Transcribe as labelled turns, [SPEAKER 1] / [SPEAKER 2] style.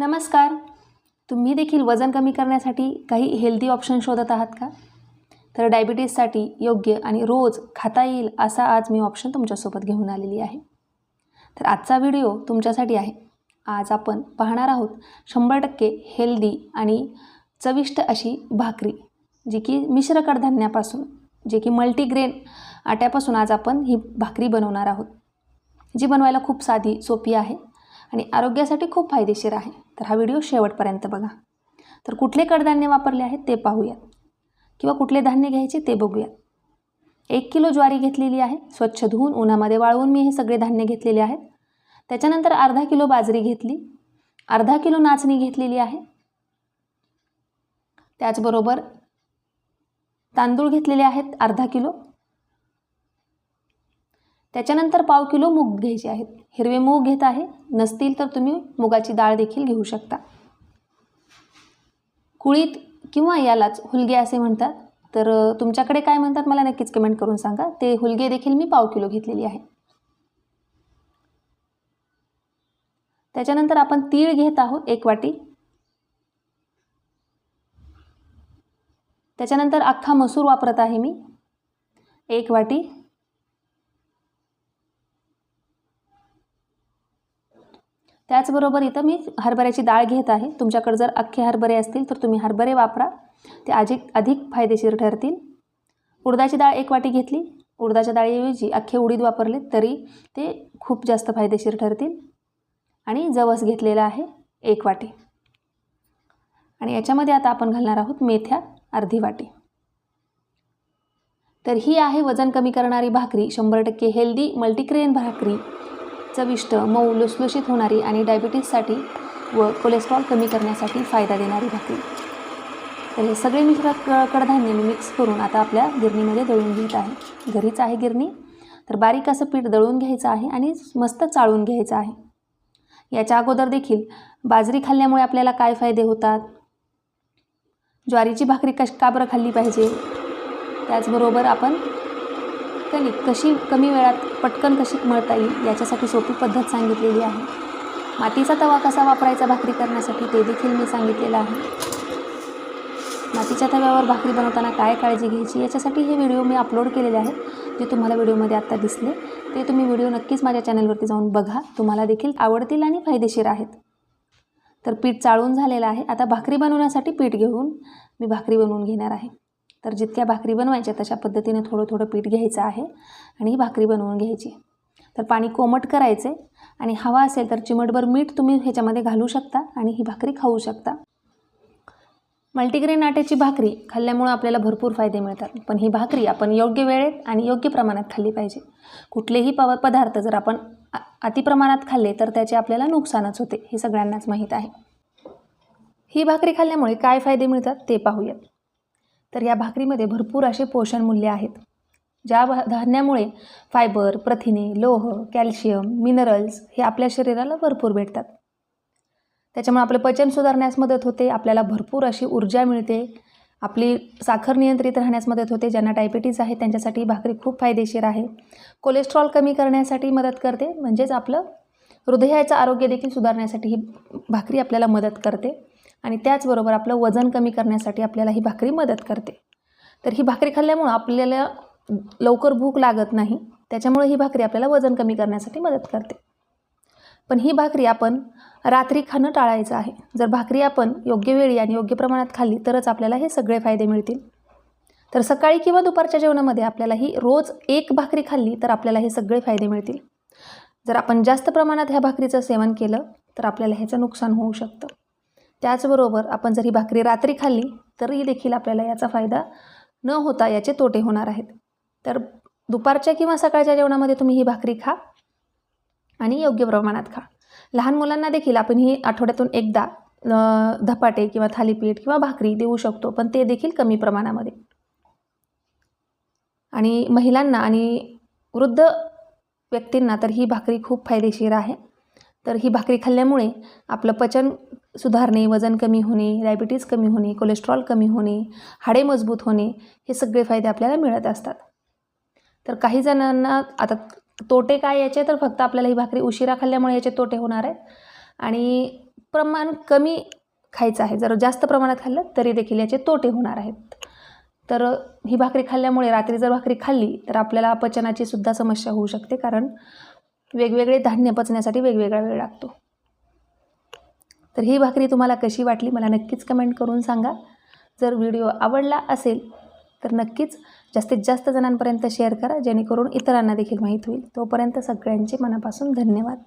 [SPEAKER 1] नमस्कार. तुम्ही देखील वजन कमी करण्यासाठी काही हेल्दी ऑप्शन शोधत आहात का? तर डायबिटीजसाठी योग्य आणि रोज खाता येईल असा आज मी ऑप्शन तुमच्यासोबत घेऊन आलेली आहे. तर आजचा व्हिडिओ तुमच्यासाठी आहे. आज आपण पाहणार आहोत शंभर टक्के हेल्दी आणि चविष्ट अशी भाकरी जी की मिश्र कडधान्यापासून जे की मल्टीग्रेन आट्यापासून आज आपण ही भाकरी बनवणार आहोत जी बनवायला खूप साधी सोपी आहे. आणि आरोग्यासाठी खूप फायदेशीर आहे. तर हा व्हिडिओ शेवटपर्यंत बघा. तर कुठले कडधान्य वापरले आहेत ते पाहूयात. किंवा कुठले धान्य घ्यायचे ते बघूयात. एक किलो ज्वारी घेतलेली आहे. स्वच्छ धुवून उन्हामध्ये वाळवून मी हे सगळे धान्य घेतलेले आहेत. त्याच्यानंतर अर्धा किलो बाजरी घेतली. अर्धा किलो नाचणी घेतलेली आहे. त्याचबरोबर तांदूळ घेतलेले आहेत अर्धा किलो. त्याच्यानंतर पाव किलो मूग घ्यायचे आहेत. हिरवे मूग घेत आहे. नसतील तर तुम्ही मुगाची डाळ देखील घेऊ शकता. कुळीत किंवा यालाच हुलगे असे म्हणतात. तर तुमच्याकडे काय म्हणतात मला नक्कीच कमेंट करून सांगा. ते हुलगे देखील मी पाव किलो घेतलेली आहे. त्याच्यानंतर आपण तीळ घेत आहोत एक वाटी. त्याच्यानंतर अख्खा मसूर वापरत आहे मी. एक वाटी. त्याचबरोबर इथं मी हरभऱ्याची डाळ घेत आहे. तुमच्याकडे जर अख्खे हरभरे असतील तर तुम्ही हरभरे वापरा. ते अधिक अधिक फायदेशीर ठरतील. उडदाची डाळ एक वाटी घेतली. उडदाच्या डाळीऐवजी अख्खे उडीद वापरले तरी ते खूप जास्त फायदेशीर ठरतील. आणि जवस घेतलेला आहे एक वाटी. आणि याच्यामध्ये आता आपण घालणार आहोत मेथ्या अर्धी वाटी. तर ही आहे वजन कमी करणारी भाकरी. शंभर टक्के हेल्दी मल्टीग्रेन भाकरी. चविष्ट मऊ लुसलुशीत होणारी आणि डायबिटीजसाठी व कोलेस्ट्रॉल कमी करण्यासाठी फायदा देणारी भाकरी. तर हे सगळे मिश्र क कडधान्य मी मिक्स करून आता आपल्या गिरणीमध्ये दळून घेत आहे. घरीच आहे गिरणी तर बारीक असं पीठ दळून घ्यायचं आहे आणि मस्त चाळून घ्यायचं आहे. याच्या अगोदर देखील बाजरी खाल्ल्यामुळे आपल्याला काय फायदे होतात? ज्वारीची भाकरी कश का बरं खाल्ली पाहिजे? त्याचबरोबर आपण कणिक कशी कमी वेळात पटकन कशी मळता येईल याच्यासाठी सोपी पद्धत सांगितलेली आहे. मातीचा तवा कसा वापरायचा भाकरी करण्यासाठी ते देखील मी सांगितलेलं आहे. मातीच्या तव्यावर भाकरी बनवताना काय काळजी घ्यायची याच्यासाठी हे व्हिडिओ मी अपलोड केलेले आहेत. जे तुम्हाला व्हिडिओमध्ये आत्ता दिसले ते तुम्ही व्हिडिओ नक्कीच माझ्या चॅनलवरती जाऊन बघा. तुम्हाला देखील आवडतील आणि फायदेशीर आहेत. तर पीठ चाळून झालेलं आहे. आता भाकरी बनवण्यासाठी पीठ घेऊन मी भाकरी बनवून घेणार आहे. तर जितक्या भाकरी बनवायच्या तशा पद्धतीने थोडं थोडं पीठ घ्यायचं आहे आणि ही भाकरी बनवून घ्यायची. तर पाणी कोमट करायचे आणि हवा असेल तर चिमटभर मीठ तुम्ही ह्याच्यामध्ये घालू शकता आणि ही भाकरी खाऊ शकता. मल्टीग्रेन आट्याची भाकरी खाल्ल्यामुळं आपल्याला भरपूर फायदे मिळतात. पण ही भाकरी आपण योग्य वेळेत आणि योग्य प्रमाणात खाल्ली पाहिजे. कुठलेही पव पदार्थ जर आपण अतिप्रमाणात खाल्ले तर त्याचे आपल्याला नुकसानच होते हे सगळ्यांनाच माहीत आहे. ही भाकरी खाल्ल्यामुळे काय फायदे मिळतात ते पाहूयात. तर या भाकरीमध्ये भरपूर असे पोषण मूल्य आहेत. ज्या धान्यामुळे फायबर प्रथिने लोह कॅल्शियम मिनरल्स हे आपल्या शरीराला भरपूर भेटतात. त्याच्यामुळे आपलं पचन सुधारण्यास मदत होते आपल्याला भरपूर अशी ऊर्जा मिळते आपली साखर नियंत्रित राहण्यास मदत होते ज्यांना डायबिटीज आहे त्यांच्यासाठी भाकरी खूप फायदेशीर आहे. कोलेस्ट्रॉल कमी करण्यासाठी मदत करते म्हणजेच आपलं हृदयाचं आरोग्य देखील सुधारण्यासाठी ही भाकरी आपल्याला मदत करते. आणि त्याचबरोबर आपलं वजन कमी करण्यासाठी आपल्याला ही भाकरी मदत करते. तर ही भाकरी खाल्ल्यामुळं आपल्याला लवकर भूक लागत नाही त्याच्यामुळे ही भाकरी आपल्याला वजन कमी करण्यासाठी मदत करते. पण ही भाकरी आपण रात्री खाणं टाळायचं आहे. जर भाकरी आपण योग्य वेळी आणि योग्य प्रमाणात खाल्ली तरच आपल्याला हे सगळे फायदे मिळतील. तर सकाळी किंवा दुपारच्या जेवणामध्ये आपल्याला ही रोज एक भाकरी खाल्ली तर आपल्याला हे सगळे फायदे मिळतील. जर आपण जास्त प्रमाणात ह्या भाकरीचं सेवन केलं तर आपल्याला ह्याचं नुकसान होऊ शकतं. त्याचबरोबर आपण जर ही भाकरी रात्री खाल्ली तरी देखील आपल्याला याचा फायदा न होता याचे तोटे होणार आहेत. तर दुपारच्या किंवा सकाळच्या जेवणामध्ये तुम्ही ही भाकरी खा आणि योग्य प्रमाणात खा. लहान मुलांना देखील आपण ही आठवड्यातून एकदा धपाटे किंवा थालीपीठ किंवा भाकरी देऊ शकतो पण ते देखील कमी प्रमाणामध्ये. आणि महिलांना आणि वृद्ध व्यक्तींना तर ही भाकरी खूप फायदेशीर आहे. तर ही भाकरी खाल्ल्यामुळे आपलं पचन सुधारणे वजन कमी होणे डायबिटीज कमी होणे कोलेस्ट्रॉल कमी होणे हाडे मजबूत होणे हे सगळे फायदे आपल्याला मिळत असतात. तर काही जणांना आता तोटे काय याचे तर फक्त आपल्याला ही भाकरी उशिरा खाल्ल्यामुळे याचे तोटे होणार आहेत. आणि प्रमाण कमी खायचं आहे. जर जास्त प्रमाणात खाल्लं तरी देखील याचे तोटे होणार आहेत. तर ही भाकरी खाल्ल्यामुळे रात्री जर भाकरी खाल्ली तर आपल्याला अपचनाची सुद्धा समस्या होऊ शकते. कारण वेगवेगळे धान्य पचण्यासाठी वेगवेगळा वेळ लागतो. तर ही भाकरी तुम्हाला कशी वाटली मला नक्कीच कमेंट करून सांगा. जर व्हिडिओ आवडला असेल तर नक्कीच जास्तीत जास्त जणांपर्यंत शेअर करा जेणेकरून इतरांना देखील माहीत होईल. तोपर्यंत सगळ्यांचे मनापासून धन्यवाद.